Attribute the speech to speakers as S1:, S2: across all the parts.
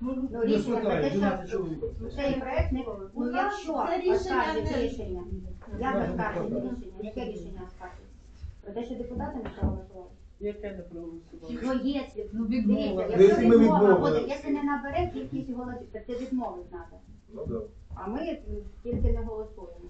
S1: Ну, рішення про те, що цей проект не ну якщо
S2: Це рішення
S1: рішення, як
S2: Не
S1: оскаржить рішення, яке рішення оскаржить? Про те, що депутати не проголосували?
S3: Яке не проголосували?
S1: Ну, якщо,
S2: Ну, відмова.
S1: якщо
S4: Якщо ми
S1: відмова
S4: відмовили.
S1: буде, якщо не набере кількість голосів, то це відмови треба.
S5: Ну да.
S1: А ми тільки не голосуємо.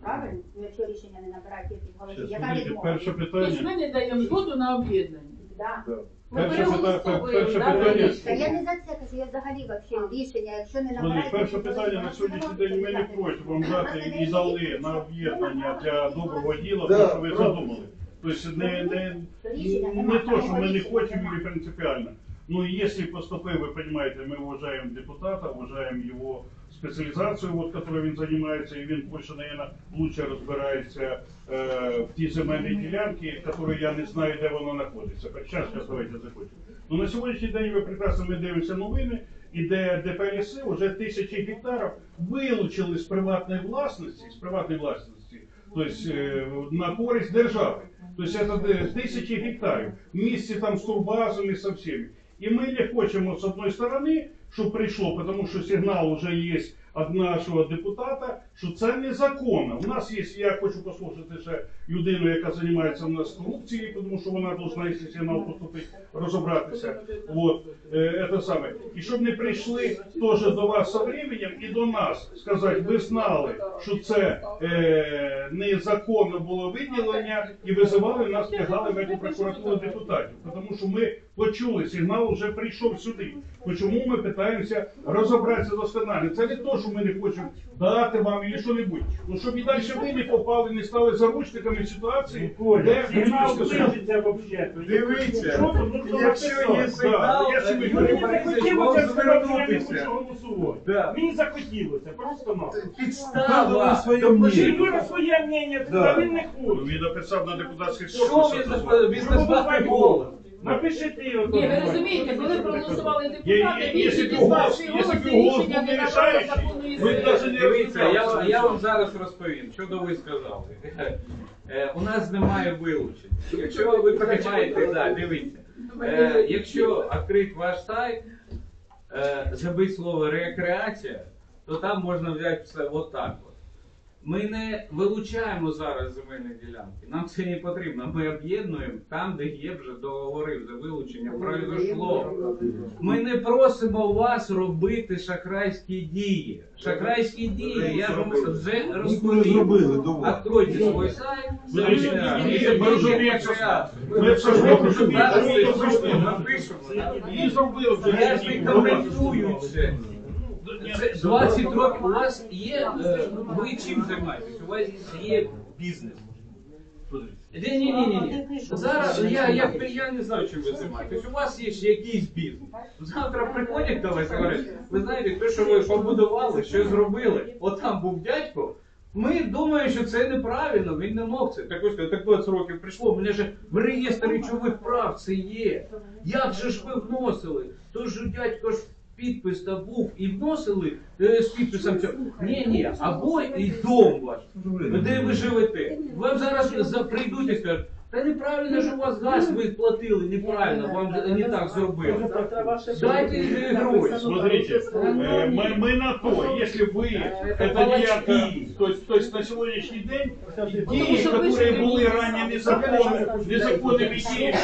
S1: Правильно? Ну, Якщо рішення не набирає кількість голосів,
S6: Щас,
S1: яка відмова?
S6: перше питання.
S3: ми не даємо згоду на об'єднання.
S1: Да.
S5: Да.
S6: Перше питання, перше питання.
S1: Та я не за це кажу, я взагалі вообще рішення, якщо не
S6: Смотри,
S1: набирає
S6: перше питання на сьогоднішній день ми не просимо вам дати і дали на об'єднання для доброго діла,
S5: Да,
S6: те, що ви
S5: правда.
S6: задумали. Тобто не, не,
S1: рішення
S6: не то, що ми не
S1: рішення
S6: хочемо
S1: нема.
S6: или принципиально. Ну, если поступил, вы понимаете, мы уважаем депутата, уважаем его специализацию, вот, которой он занимается, и він більше, наверное, лучше розбирається е, в ті земельні ділянки, які я не знаю, де воно знаходиться. Так, Зараз, давайте закончимо. Ну, на сьогоднішній день ви прекрасно ми дивимося новини, і де ДП ліси вже тисячі гектарів вилучили з приватної власності, з приватної власності, тобто на користь держави. Тобто це тисячі гектарів в місті там з турбазами, со всіми. І ми не хочемо з одної сторони, щоб прийшло, тому що сигнал вже є від нашого депутата, що це незаконно. У нас є, я хочу послухати ще людину, яка займається у нас корупцією, тому що вона повинна, якщо сигнал поступить, розібратися. Вот, е, це саме. І щоб не прийшли теж до вас со временем і до нас сказати, ви знали, що це е, незаконно було виділення і визивали нас, тягали в прокуратуру депутатів. Тому що ми почули, сигнал вже прийшов сюди. Чому ми питаємося розібратися досконально? Це не то, що ми не хочемо дати вам і що-небудь. Ну щоб і далі ви не попали, не стали заручниками ситуації, де
S7: Сигнал ближиться вообще.
S5: Дивіться,
S7: Що тут, ну,
S5: якщо є сигнал,
S6: я собі
S7: Мені захотілося що
S5: звернутися. Да.
S7: Мені захотілося, просто на.
S5: Підстава
S4: своє мнення.
S7: Своє мнення,
S5: Да.
S7: він не хоче.
S6: Він написав на депутатський
S8: Що він
S7: Що ви Напишіть його.
S3: Ні, ви розумієте, коли проголосували депутати, більшість
S6: б
S3: із
S6: голос,
S3: ваших
S6: якщо б
S3: голосів
S6: голос
S3: рішення не набрало законної
S6: ви
S3: сили.
S6: навіть не
S8: Дивіться, я, вам- я вам зараз розповім, що до ви сказали. Е, у нас немає вилучень. Якщо ви приймаєте, да, дивіться. Е, якщо відкрити ваш сайт, е, забити слово рекреація, то там можна взяти все отак. От. Ми не вилучаємо зараз земельні ділянки. Нам це не потрібно. Ми об'єднуємо там, де є вже договори за вилучення произошло. Ми не просимо вас робити шахрайські дії. Шахрайські дії, я вам вже розповів. Откройте свой сайт.
S6: Ми
S8: напишемо. Я ж не коментую це. Це 20 років у вас є. е, Ви чим займаєтесь? У вас є бізнес. Ні, ні, ні, ні. Зараз я, я, я не знаю, чим ви займаєтесь. У вас є якийсь бізнес. Завтра приходять до вас і говорять, ви знаєте, те, що ви побудували, що зробили, от там був дядько. Ми думаємо, що це неправильно, він не мог це. Так ось так 20 років прийшло, мене ж в реєстр речових прав це є. Як же ж ви вносили? Тож дядько ж підпис та був і вносили е, з підписом цього. Ні, ні, або і дом ваш. Де ви живете? Вам зараз за- прийдуть і скажуть, та неправильно ж у вас газ ви платили, неправильно, вам не так зробили. Дайте е, гроші.
S6: Смотрите, э, мы, мы на то, если вы, это диета, то есть, то есть на сегодняшний день, идеи, которые были ранее незаконны, незаконными идеями,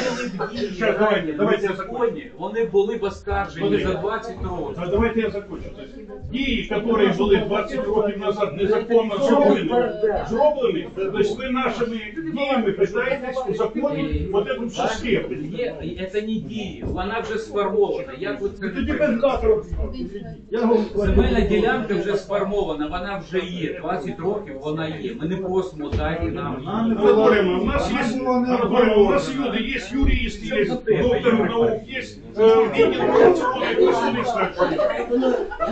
S6: сейчас давайте, давайте я закончу.
S8: Законні, вони були б оскаржені за 20 років.
S6: А давайте я закончу. То есть, Дії, які були 20 років назад незаконно зроблені, зроблені, то есть ви нашими діями питаєтесь Узаконити вот эту систему.
S8: Є, це не дії, вона вже сформована. Як ви це
S4: Тоді
S8: не
S4: завтра. Я говорю,
S8: Земельна ділянка вже сформована, вона вже є. 20 років вона є. Ми не просимо далі нам її.
S6: не говоримо. у нас є, у нас люди, є юристи, є доктор наук, є відділ корупційної присутних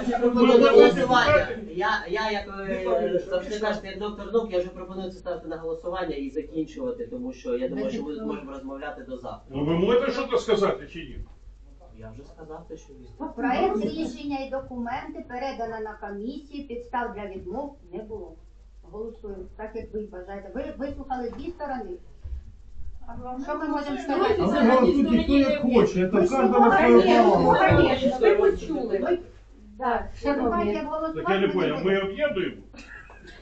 S9: Я пропоную голосування. Я, я як е, завжди кажете, як доктор наук, я вже пропоную це ставити на голосування і закінчувати, тому що я думаю, що ми зможемо розмовляти до завтра.
S6: Ну ви можете щось сказати чи ні?
S9: Я вже сказав те, що він.
S1: Проект рішення і документи передано на комісію, підстав для відмов не було. Голосуємо, так як ви бажаєте. Ви вислухали дві сторони. Що ми можемо
S4: А
S1: сказати?
S4: ви голосуйте, хто як хоче, це кожен на своє право.
S1: конечно, ви почули. Так, шановні.
S6: Так я не понял, ми об'єднуємо?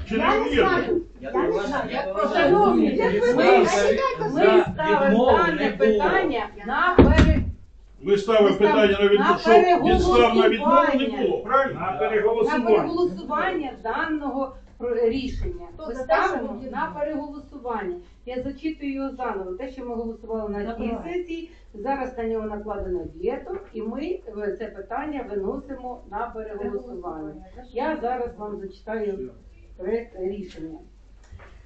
S6: Чи не
S1: Я не
S6: об'єднуємо?
S1: знаю.
S9: Я
S1: не знаю.
S9: я
S1: Шановні,
S8: Ми
S1: як ви Ми ставимо дане питання на пере...
S6: Ми ставимо питання на відмову,
S1: на
S6: що підстав на відмову не
S1: переголосування.
S6: було, правильно?
S7: На
S1: на
S7: переголосування.
S1: переголосування даного про- рішення. Ми ставимо на переголосування. Я зачитую його заново. Те, що ми голосували на цій
S3: Давай.
S1: сесії, зараз на нього накладено вето, і ми е, це питання виносимо на переголосування. Я зараз вам зачитаю проект рішення.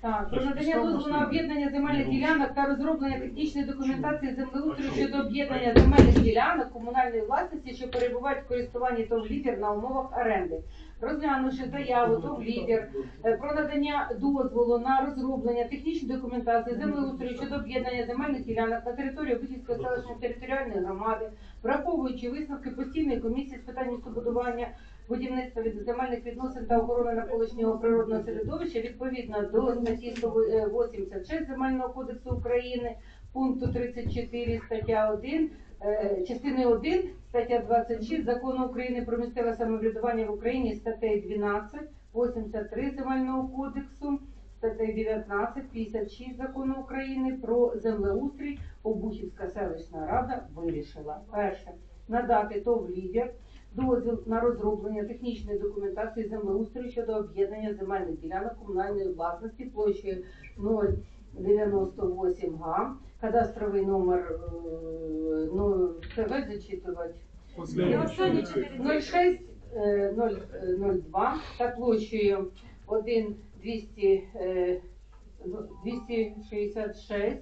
S1: Так, про надання дозволу на об'єднання земельних ділянок та розроблення технічної документації землеустрою щодо об'єднання земельних ділянок комунальної власності, що перебувають в користуванні ТОВ «Лідер» на умовах оренди. Розглянувши заяву ТОВ «Лідер» е, про надання дозволу на розроблення технічної документації землеустрою щодо об'єднання земельних ділянок на території Бутівської селищної територіальної громади, враховуючи висновки постійної комісії з питань містобудування, будівництва від земельних відносин та охорони навколишнього природного середовища відповідно до статті 186 Земельного кодексу України, пункту 34 стаття 1, е, частини 1, стаття 26 Закону України про місцеве самоврядування в Україні статтею 12, 83 Земельного кодексу, статтею 19, 56 Закону України про землеустрій Обухівська селищна рада вирішила. Перше. Надати ТОВ «Лідер» дозвіл на розроблення технічної документації землеустрою щодо об'єднання земельних ділянок комунальної власності площею 098 га, кадастровий номер, е, ну, ТВ зачитувати, 06 е, 002 та площею 1 200, е, 266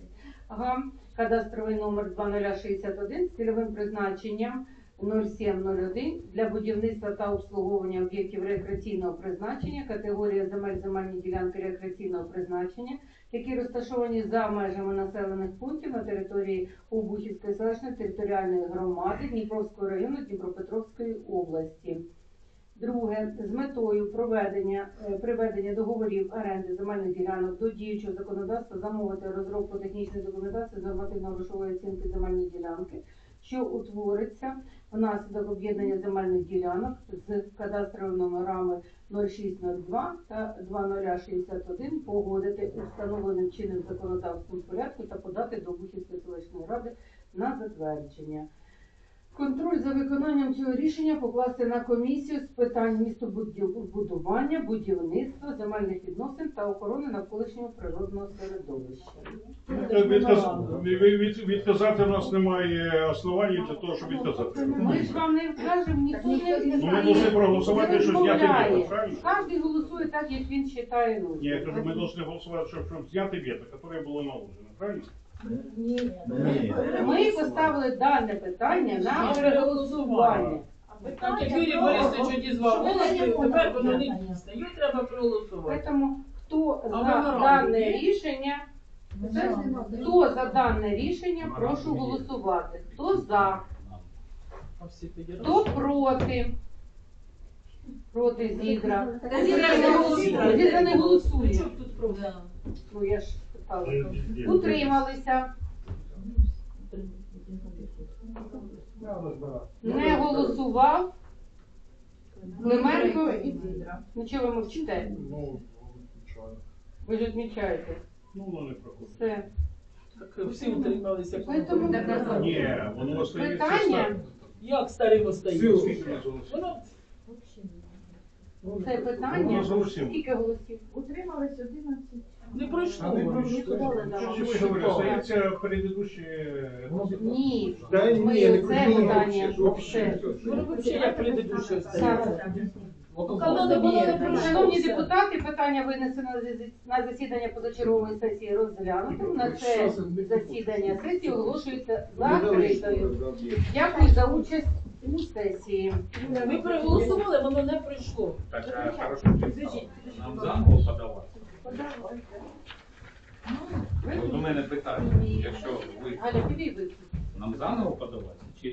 S1: га, кадастровий номер 2061 з цільовим призначенням 0701 для будівництва та обслуговування об'єктів рекреаційного призначення, категорія земель земельні ділянки рекреаційного призначення, які розташовані за межами населених пунктів на території Обухівської селищної територіальної громади Дніпровського району Дніпропетровської області. Друге, з метою проведення е, приведення договорів оренди земельних ділянок до діючого законодавства замовити розробку технічної документації з нормативно-грошової оцінки земельної ділянки, що утвориться внаслідок об'єднання земельних ділянок з кадастровими номерами 0602 та 2061 погодити у встановленим чинним законодавством порядку та подати до Бухівської селищної ради на затвердження. Контроль за виконанням цього рішення покласти на комісію з питань містобудування, будівництва, земельних відносин та охорони навколишнього природного середовища.
S6: Так, відказ- від- від- Відказати в нас немає основані для того, щоб відказати.
S1: Ми ж вам не кажемо, ніхто не
S6: Ну, ми повинні проголосувати, що зняти вето, правильно?
S1: Кожен голосує так, як він вважає
S6: Ні,
S1: нужним.
S6: я кажу, ми повинні голосувати, щоб, щоб зняти вето, яке було наложено, правильно?
S4: Ні.
S1: Ми поставили дане питання на переголосування.
S3: Так як Юрій Борисович одізвав голоси, тепер воно не дійсне. Його треба проголосувати.
S1: Тому хто за дане рішення, хто за дане рішення, прошу голосувати. Хто за, хто проти? Проти Зідра.
S3: Та Зідра не голосує.
S1: Зідра не голосує.
S3: Чого тут просто?
S1: Ну я ж питала. Утрималися, не голосував. Клименко і Зідра. Ну чого ви мовчите?
S4: Ну, звичайно.
S1: Ви ж відмічаєте.
S6: Ну, воно не проходить.
S1: Все.
S3: Так всі утрималися.
S1: Поэтому-
S6: Ні, воно остається
S1: Питання?
S3: Як старим остається? Воно
S1: Це питання. Скільки голосів?
S2: Утримались 11.
S3: не пройшло.
S4: Не пройшло.
S6: Що ви говорите, остається предыдущі...
S1: Ні.
S4: Та ні,
S1: це питання.
S4: вообще,
S1: Все.
S3: Взагалі як предыдущий остається.
S2: Поки було, не.
S1: Шановні депутати, питання винесено на засідання позачергової сесії розглянутим. На це засідання сесії оголошується закритою. Дякую за участь у сесії.
S3: Ми проголосували, воно не пройшло.
S5: Так, хорошо, нам заново подавати. От у мене питання, якщо ви нам заново подавати, чи